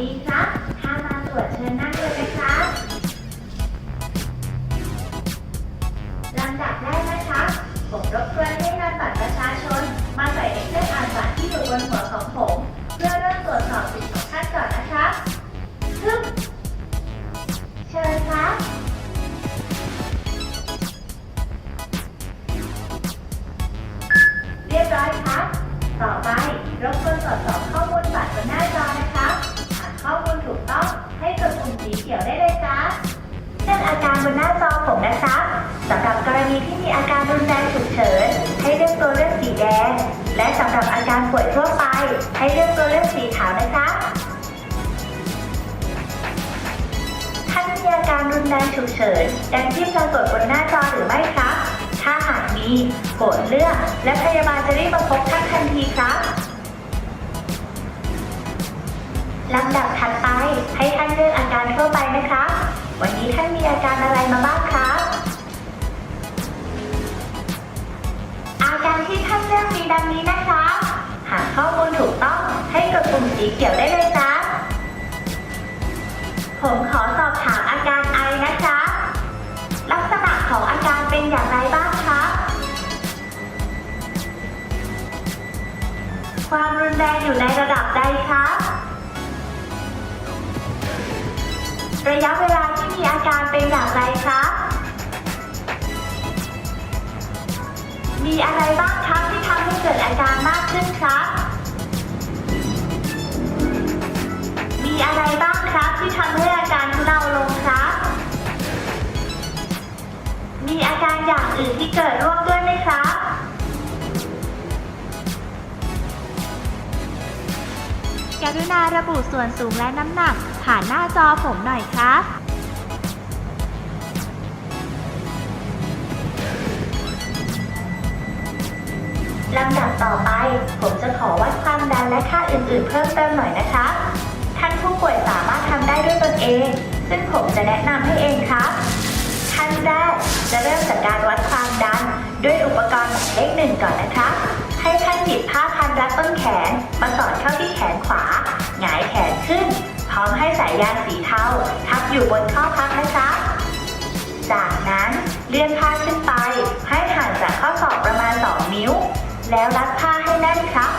ดีครับ ณีที่มีอาการรุนแรงฉุกเฉินให้เลือกตัวเลือกสีแดง และสำหรับอาการป่วยทั่วไป ให้เลือกตัวเลือกสีขาวนะครับท่านมีอาการรุนแรงฉุกเฉินดังที่ปรากฏบนหน้าจอหรือไม่ครับ ถ้าหากมีโปรดเลือก และพยาบาลจะรีบมาพบท่านทันทีครับลำดับถัดไปให้ท่านเลือกอาการทั่วไปนะครับวันนี้ท่านมีอาการอะไรมาบ้าง ที่อกมีดังนี้นะคะ หากข้อมูลถูกต้องให้กดปุ่มสีเขียวได้เลยครับผมขอสอบถามอาการไอนะคะ ลักษณะของอาการเป็นอย่างไรบ้างคะ ความรุนแรงอยู่ในระดับใดคะ ระยะเวลาที่มีอาการเป็นอย่างไรคะ มีอะไรบ้างครับที่ทำให้เกิดอาการมากขึ้นครับ มีอะไรบ้างครับที่ทำให้อาการทุเลาลงครับ มีอาการอย่างอื่นที่เกิดร่วมด้วยไหมครับ กรุณาระบุส่วนสูงและน้ำหนัก ผ่านหน้าจอผมหน่อยครับ ลำดับต่อไป ผมจะขอวัดความดันและค่าอื่นๆ เพิ่มเติมหน่อยนะคะ ท่านผู้ป่วยสามารถทำได้ด้วยตนเอง ซึ่งผมจะแนะนำให้เองครับขั้นแรกจะเริ่มจากการวัดความดัน ด้วยอุปกรณ์หมายเลขหนึ่งก่อนนะคะให้ท่านหยิบผ้าพันรัดต้นแขน มาสอดเข้าที่แขนขวา หงายแขนขึ้น พร้อมให้สายยางสีเทาทับอยู่บนข้อพับนะคะจากนั้นเลื่อนผ้าขึ้นไป ให้ห่างจากข้อศอกประมาณ 2 นิ้ว แล้วรัดผ้าให้แน่นครับ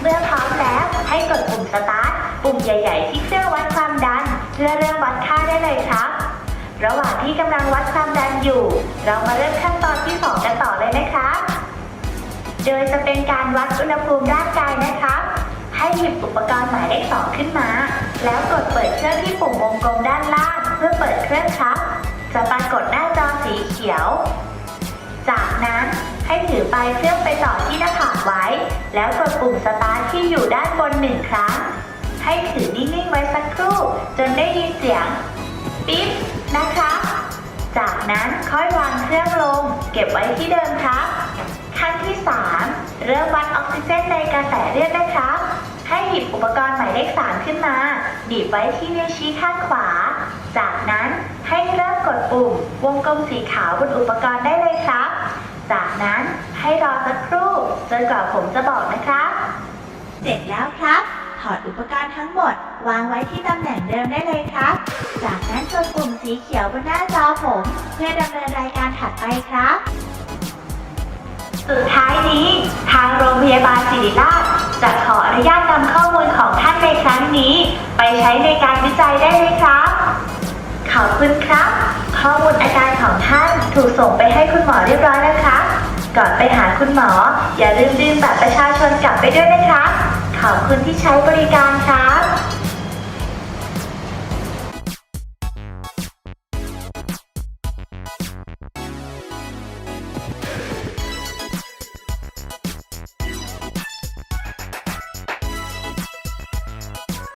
เมื่อพร้อมแล้วให้กดปุ่มสตาร์ท ปุ่มใหญ่ ๆ ที่เครื่องวัดความดัน เพื่อเริ่มวัดค่าได้เลยครับ ระหว่างที่กำลังวัดความดันอยู่ เรามาเริ่มขั้นตอนที่ 2 กันต่อเลยนะครับ โดยจะเป็นการวัดอุณหภูมิร่างกายนะครับ ให้หยิบอุปกรณ์หมายเลขสองขึ้นมา แล้วกดเปิดเครื่องที่ปุ่มวงกลมด้านล่าง เพื่อเปิดเครื่องครับ จะปรากฏหน้าจอสีเขียว จากนั้น ให้ถือปลายเครื่องไปต่อที่หน้าผากไว้ แล้วกดปุ่มสตาร์ทที่อยู่ด้านบนหนึ่งครั้ง ให้ถือนิ่งๆไว้สักครู่ จนได้ยินเสียง ปิ๊บนะคะ จากนั้นค่อยวางเครื่องลง เก็บไว้ที่เดิมครับ ขั้นที่ 3 เริ่มวัดออกซิเจนในกระแสเลือดนะครับ ให้หยิบอุปกรณ์หมายเลข3ขึ้นมาบีบไว้ที่นิ้วชี้ข้างขวา จากนั้นให้เริ่มกดปุ่มวงกลมสีขาวบนอุปกรณ์ได้เลยครับ นั้น ให้รอสักครู่จนกว่าผมจะบอกนะครับ เสร็จแล้วครับ ถอดอุปกรณ์ทั้งหมด วางไว้ที่ตำแหน่งเดิมได้เลยครับ จากนั้นกดปุ่มสีเขียวบนหน้าจอผม เพื่อดำเนินรายการถัดไปครับสุดท้ายนี้ ทางโรงพยาบาลศิริราชจะขออนุญาตนำข้อมูลของท่านในครั้งนี้ ไปใช้ในการวิจัยได้เลยครับ ขอบคุณครับ ข้อมูลอาการของท่านถูกส่งไปให้คุณหมอเรียบร้อยแล้วครับ ก่อนไปหาคุณหมอ อย่าลืมดื่มบัตรประชาชนกลับไปด้วยนะครับ ขอบคุณที่ใช้บริการครับ